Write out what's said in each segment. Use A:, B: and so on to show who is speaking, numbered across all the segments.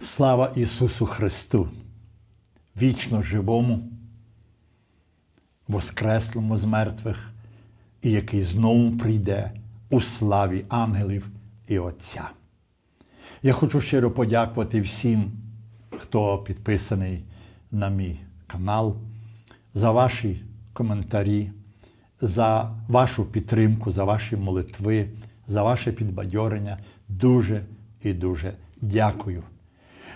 A: Слава Ісусу Христу, вічно живому, воскреслому з мертвих, і який знову прийде у славі ангелів і Отця. Я хочу щиро подякувати всім, хто підписаний на мій канал, за ваші коментарі, за вашу підтримку, за ваші молитви, за ваше підбадьорення. Дуже і дуже дякую.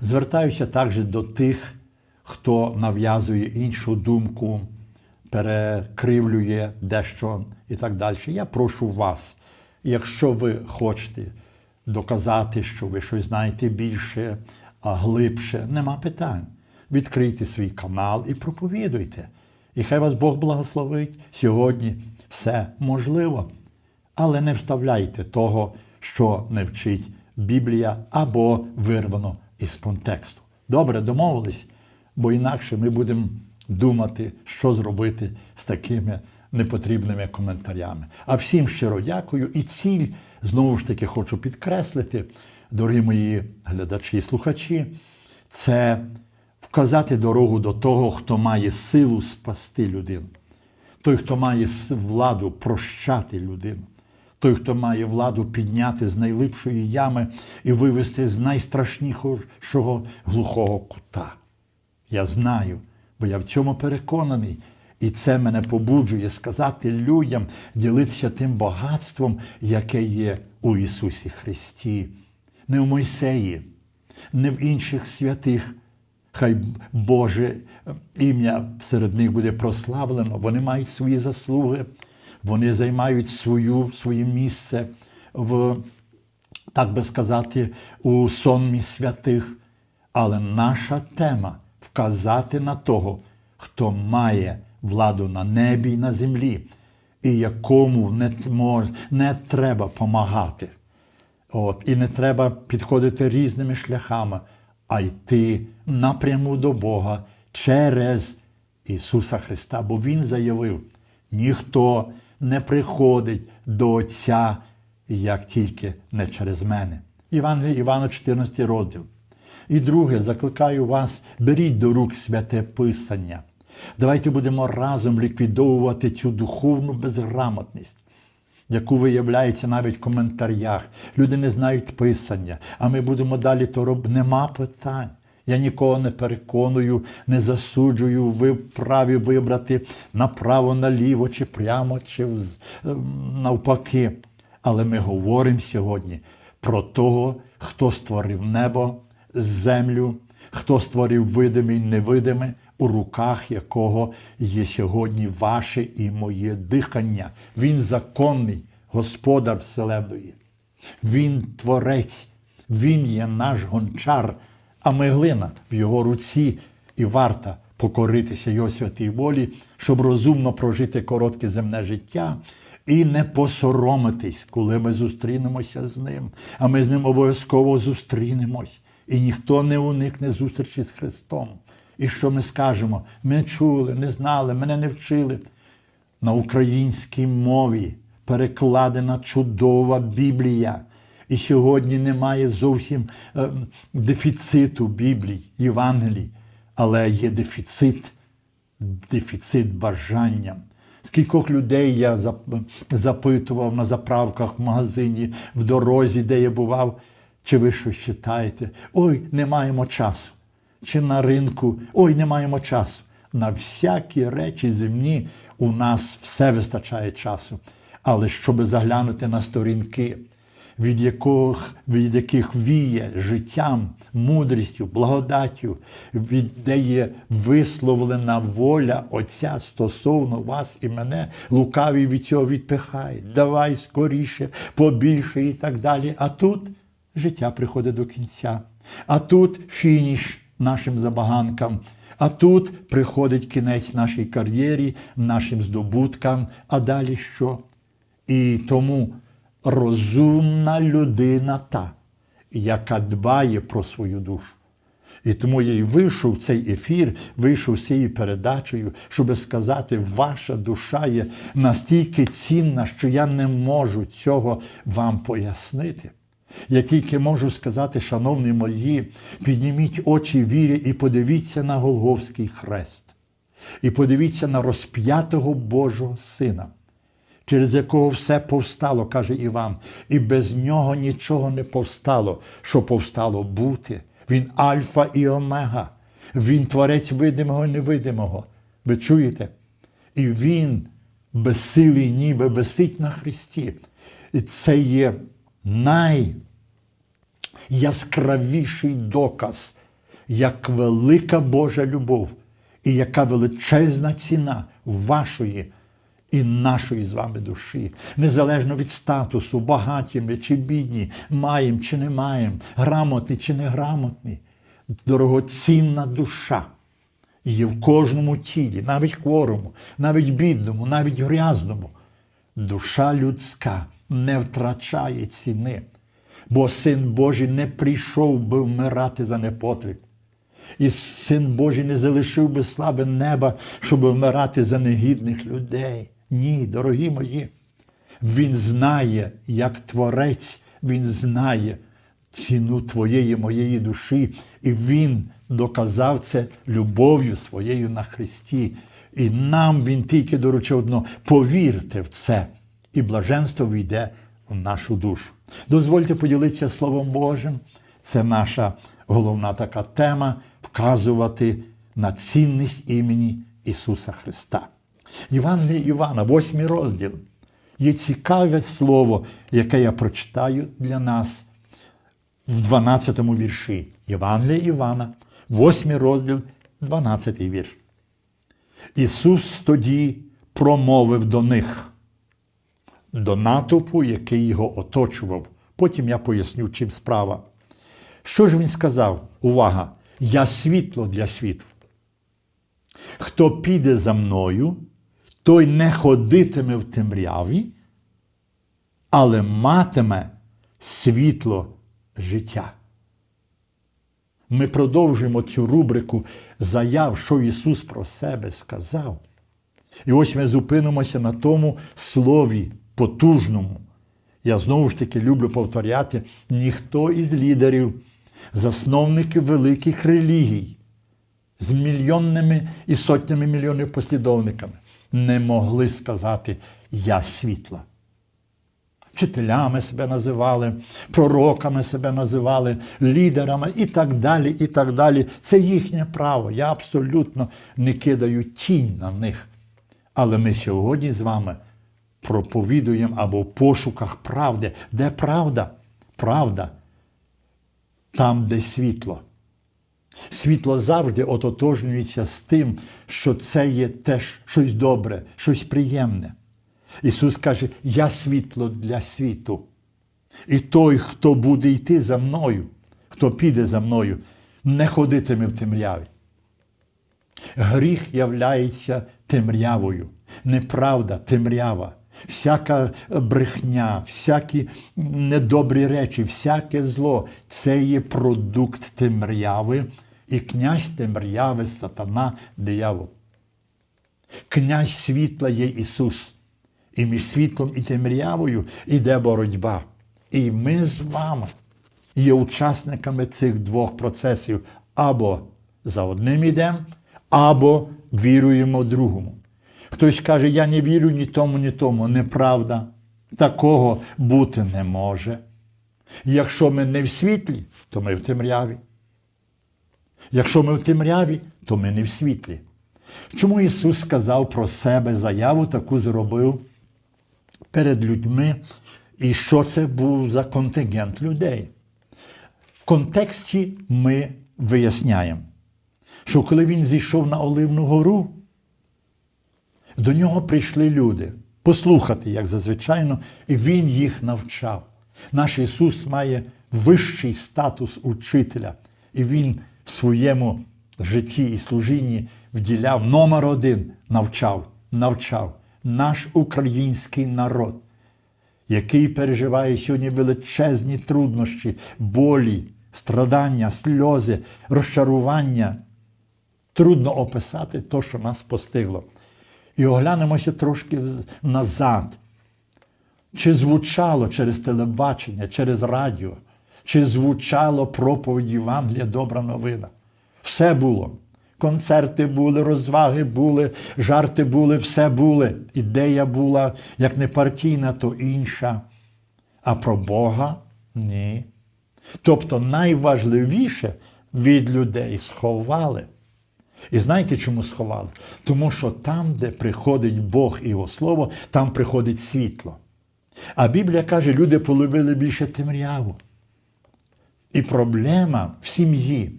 A: Звертаюся також до тих, хто нав'язує іншу думку, перекривлює дещо і так далі. Я прошу вас, якщо ви хочете доказати, що ви щось знаєте більше, а глибше, нема питань. Відкрийте свій канал і проповідуйте. І хай вас Бог благословить. Сьогодні все можливо. Але не вставляйте того, що не вчить Біблія або вирвано із контексту. Добре, домовились, бо інакше ми будемо думати, що зробити з такими непотрібними коментарями. А всім щиро дякую. І ціль, знову ж таки, хочу підкреслити, дорогі мої глядачі і слухачі, це вказати дорогу до того, хто має силу спасти людину. Той, хто має владу прощати людину. Той, хто має владу підняти з найлипшої ями і вивести з найстрашнішого глухого кута. Я знаю, бо я в цьому переконаний, і це мене побуджує сказати людям, ділитися тим багатством, яке є у Ісусі Христі, не в Мойсеї, не в інших святих. Хай Боже ім'я серед них буде прославлено, вони мають свої заслуги, вони займають свою, своє місце в, так би сказати, у сонмі святих. Але наша тема вказати на того, хто має владу на небі і на землі, і якому не, мож, не треба помагати. От, І не треба підходити різними шляхами, а йти напряму до Бога через Ісуса Христа. Бо Він заявив: ніхто не приходить до Отця, як тільки не через мене. Іван Івана, 14 розділ. І друге, закликаю вас, беріть до рук святе Писання. Давайте будемо разом ліквідовувати цю духовну безграмотність, яку виявляється навіть в коментарях. Люди не знають писання, а ми будемо далі то робити. Нема питань. Я нікого не переконую, не засуджую, ви праві вибрати направо, наліво, чи прямо, чи навпаки. Але ми говоримо сьогодні про того, хто створив небо, землю, хто створив видиме і невидиме, у руках якого є сьогодні ваше і моє дихання. Він законний, господар Вселенної. Він творець, Він є наш гончар, а ми глина в його руці і варта покоритися Його святій волі, щоб розумно прожити коротке земне життя. І не посоромитись, коли ми зустрінемося з ним, а ми з ним обов'язково зустрінемось. І ніхто не уникне зустрічі з Христом. І що ми скажемо? Ми чули, не знали, мене не вчили. На українській мові перекладена чудова Біблія. І сьогодні немає зовсім е, дефіциту Біблій, Євангелій, але є дефіцит, дефіцит бажання. Скількох людей я запитував на заправках в магазині, в дорозі, де я бував, чи ви щось читаєте? Ой, не маємо часу. Чи на ринку, ой, не маємо часу. На всякі речі земні у нас все вистачає часу. Але щоб заглянути на сторінки, від яких, від яких віє життям, мудрістю, благодаттю, від де є висловлена воля Отця стосовно вас і мене, лукавий від цього відпихає. Давай скоріше, побільше і так далі. А тут життя приходить до кінця. А тут фініш нашим забаганкам. А тут приходить кінець нашій кар'єрі, нашим здобуткам, а далі що? І тому розумна людина та, яка дбає про свою душу. І тому я й вийшов в цей ефір, вийшов з цією передачею, щоб сказати, ваша душа є настільки цінна, що я не можу цього вам пояснити. Я тільки можу сказати, шановні мої, підніміть очі вірі і подивіться на Голговський хрест. І подивіться на розп'ятого Божого Сина, через якого все повстало, каже Іван, і без нього нічого не повстало, що повстало бути. Він Альфа і Омега, Він творець видимого і невидимого. Ви чуєте? І Він безсилий ніби висить на Христі. І це є найяскравіший доказ, як велика Божа любов і яка величезна ціна вашої і нашої з вами душі, незалежно від статусу, багаті ми чи бідні, маємо чи не маємо, грамотні чи не грамотні. Дорогоцінна душа є в кожному тілі, навіть хворому, навіть бідному, навіть грязному. Душа людська не втрачає ціни, бо Син Божий не прийшов би вмирати за непотріб. І Син Божий не залишив би слави неба, щоб вмирати за негідних людей. Ні, дорогі мої. Він знає, як творець, Він знає ціну твоєї, моєї душі, і Він доказав це любов'ю своєю на Христі. І нам Він тільки доручив одно повірте в це, і блаженство війде в нашу душу. Дозвольте поділитися Словом Божим. Це наша головна така тема вказувати на цінність імені Ісуса Христа. Євангеліє Івана, восьмий розділ. Є цікаве слово, яке я прочитаю для нас в 12 вірші. Євангелія Івана, восьмий розділ, 12 вірш. Ісус тоді промовив до них, до натовпу, який його оточував. Потім я поясню, чим справа. Що ж він сказав? Увага! Я світло для світу. Хто піде за мною, той не ходитиме в темряві, але матиме світло життя. Ми продовжуємо цю рубрику заяв, що Ісус про себе сказав. І ось ми зупинимося на тому слові потужному. Я знову ж таки люблю повторяти: ніхто із лідерів, засновників великих релігій з мільйонними і сотнями мільйонів послідовниками не могли сказати Я світло. Вчителями себе називали, пророками себе називали, лідерами і так далі. і так далі. Це їхнє право. Я абсолютно не кидаю тінь на них. Але ми сьогодні з вами проповідуємо або в пошуках правди. Де правда? Правда там, де світло. Світло завжди ототожнюється з тим, що це є теж щось добре, щось приємне. Ісус каже, я світло для світу. І той, хто буде йти за мною, хто піде за мною, не ходитиме в темряві. Гріх являється темрявою, неправда, темрява, всяка брехня, всякі недобрі речі, всяке зло це є продукт темряви і князь темряви, сатана, диявол. Князь світла є Ісус. І між світлом і темрявою йде боротьба. І ми з вами є учасниками цих двох процесів. Або за одним йдемо, або віруємо другому. Хтось каже, я не вірю ні тому, ні тому. Неправда. Такого бути не може. Якщо ми не в світлі, то ми в темряві. Якщо ми в темряві, то ми не в світлі. Чому Ісус сказав про себе заяву, таку зробив перед людьми, і що це був за контингент людей? В контексті ми виясняємо, що коли він зійшов на Оливну гору, до нього прийшли люди послухати, як зазвичайно, і Він їх навчав. Наш Ісус має вищий статус учителя, і Він в своєму житті і служінні вділяв номер один навчав, навчав наш український народ, який переживає сьогодні величезні труднощі, болі, страдання, сльози, розчарування. Трудно описати те, що нас постигло. І оглянемося трошки назад. Чи звучало через телебачення, через радіо, чи звучало проповідь Євангелія, добра новина. Все було. Концерти були, розваги були, жарти були, все були. Ідея була як не партійна, то інша. А про Бога ні. Тобто найважливіше від людей сховали. І знаєте, чому сховали? Тому що там, де приходить Бог і Його Слово, там приходить світло. А Біблія каже, люди полюбили більше темряву. І проблема в сім'ї.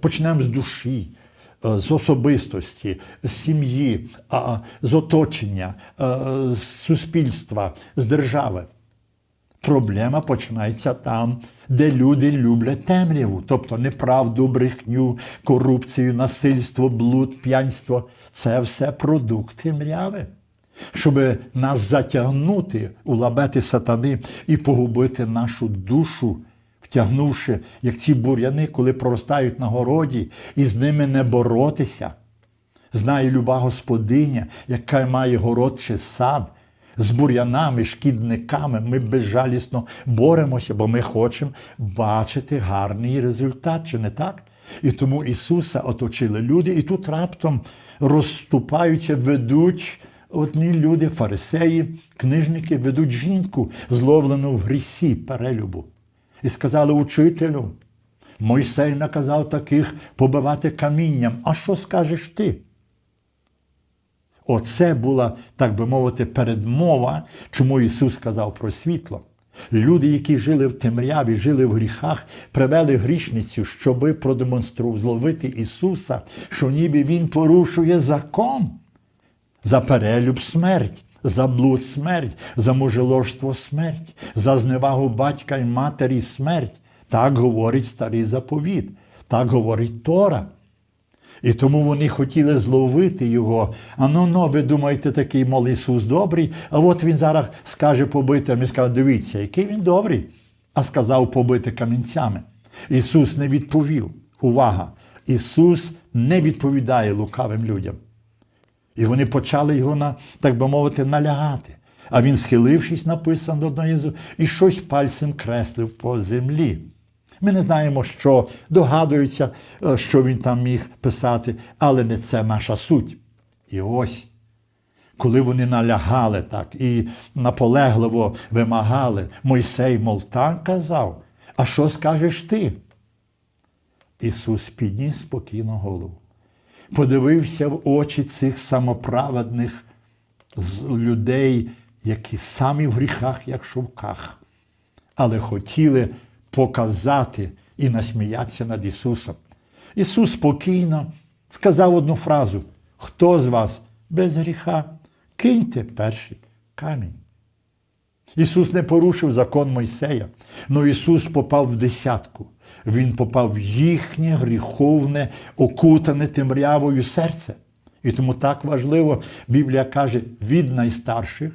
A: Почнемо з душі, е, з особистості, з сім'ї, з оточення, е, з суспільства, з держави. Проблема починається там, де люди люблять темряву, тобто неправду, брехню, корупцію, насильство, блуд, п'янство це все продукт темряви. Щоб нас затягнути у лабети сатани і погубити нашу душу, втягнувши, як ці бур'яни, коли проростають на городі, і з ними не боротися. Знає люба господиня, яка має город чи сад, з бур'янами, шкідниками ми безжалісно боремося, бо ми хочемо бачити гарний результат, чи не так? І тому Ісуса оточили люди, і тут раптом розступаються, ведуть одні люди, фарисеї, книжники, ведуть жінку, зловлену в грісі перелюбу. І сказали учителю, Мойсей наказав таких побивати камінням. А що скажеш ти? Оце була, так би мовити, передмова, чому Ісус сказав про світло. Люди, які жили в темряві, жили в гріхах, привели грішницю, щоби продемонструвати Ісуса, що ніби Він порушує закон за перелюб смерть, за блуд смерть, за мужеложство смерть, за зневагу батька й матері смерть. Так говорить старий заповіт, так говорить Тора. І тому вони хотіли зловити його. А ну ну, ви думаєте, такий мол Ісус добрий, а от він зараз скаже побити, і скаже, дивіться, який він добрий, а сказав побити камінцями. Ісус не відповів. Увага! Ісус не відповідає лукавим людям. І вони почали його, на, так би мовити, налягати. А він, схилившись, написано одного, і щось пальцем креслив по землі. Ми не знаємо, що догадуються, е, що він там міг писати, але не це наша суть. І ось, коли вони налягали так і наполегливо вимагали, Мойсей, мол, так казав, а що скажеш ти? Ісус підніс спокійно голову, подивився в очі цих самоправедних людей, які самі в гріхах, як шовках, але хотіли показати і насміятися над Ісусом. Ісус спокійно сказав одну фразу: хто з вас без гріха, киньте перший камінь. Ісус не порушив закон Мойсея, але Ісус попав в десятку. Він попав в їхнє гріховне, окутане темрявою серце. І тому так важливо, Біблія каже, від найстарших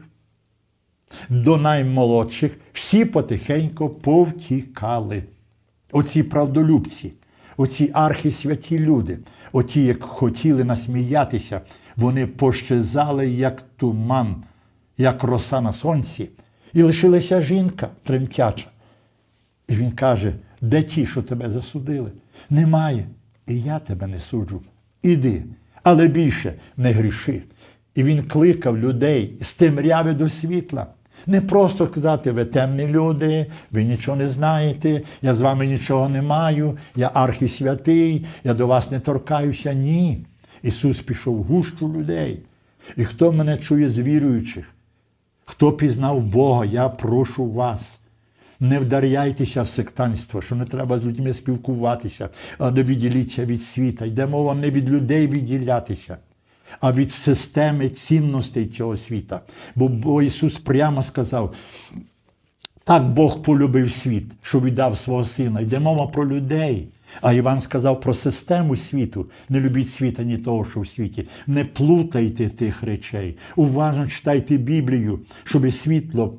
A: до наймолодших всі потихеньку повтікали. Оці правдолюбці, оці архісвяті люди, оті, як хотіли насміятися, вони пощезали, як туман, як роса на сонці, і лишилася жінка тремтяча. І він каже: де ті, що тебе засудили? Немає. І я тебе не суджу. Іди, але більше не гріши. І він кликав людей з темряви до світла. Не просто сказати, ви темні люди, ви нічого не знаєте, я з вами нічого не маю, я архісвятий, я до вас не торкаюся. Ні. Ісус пішов в гущу людей. І хто мене чує з віруючих, хто пізнав Бога, я прошу вас. Не вдаряйтеся в сектанство, що не треба з людьми спілкуватися, а не відділіться від світа. Йде мова не від людей відділятися а від системи цінностей цього світа. Бо Ісус прямо сказав: так Бог полюбив світ, що віддав свого сина. Йде мова про людей. А Іван сказав про систему світу. Не любіть світа, ні того, що в світі. Не плутайте тих речей. Уважно читайте Біблію, щоб світло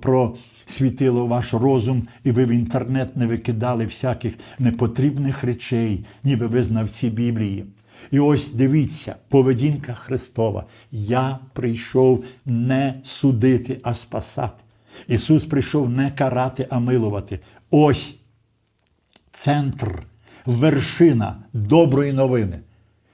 A: просвітило ваш розум, і ви в інтернет не викидали всяких непотрібних речей, ніби ви знавці Біблії. І ось дивіться, поведінка Христова. Я прийшов не судити, а спасати. Ісус прийшов не карати, а милувати. Ось центр, вершина доброї новини.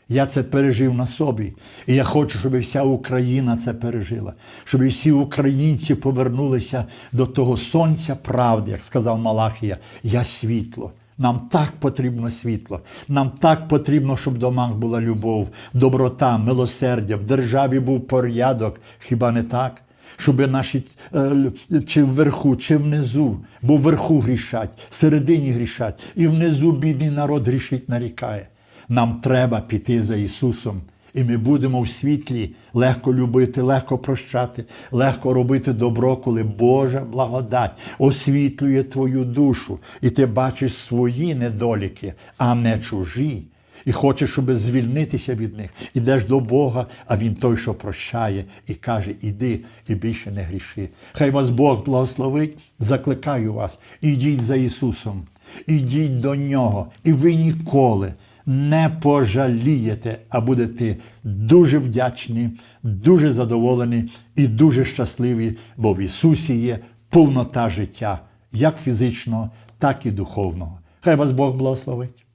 A: Я це пережив на собі. І я хочу, щоб вся Україна це пережила, щоб всі українці повернулися до того сонця правди, як сказав Малахія, я світло. Нам так потрібно світло. Нам так потрібно, щоб в домах була любов, доброта, милосердя, в державі був порядок. Хіба не так? Щоб наші е, чи вверху, чи внизу, бо вверху грішать, всередині грішать, і внизу бідний народ грішить, нарікає. Нам треба піти за Ісусом. І ми будемо в світлі легко любити, легко прощати, легко робити добро, коли Божа благодать освітлює твою душу, і ти бачиш свої недоліки, а не чужі. І хочеш, щоб звільнитися від них. Ідеш до Бога, а Він той, що прощає, і каже: Іди і більше не гріши. Хай вас Бог благословить, закликаю вас, ідіть за Ісусом, ідіть до Нього, і ви ніколи не пожалієте, а будете дуже вдячні, дуже задоволені і дуже щасливі, бо в Ісусі є повнота життя, як фізичного, так і духовного. Хай вас Бог благословить.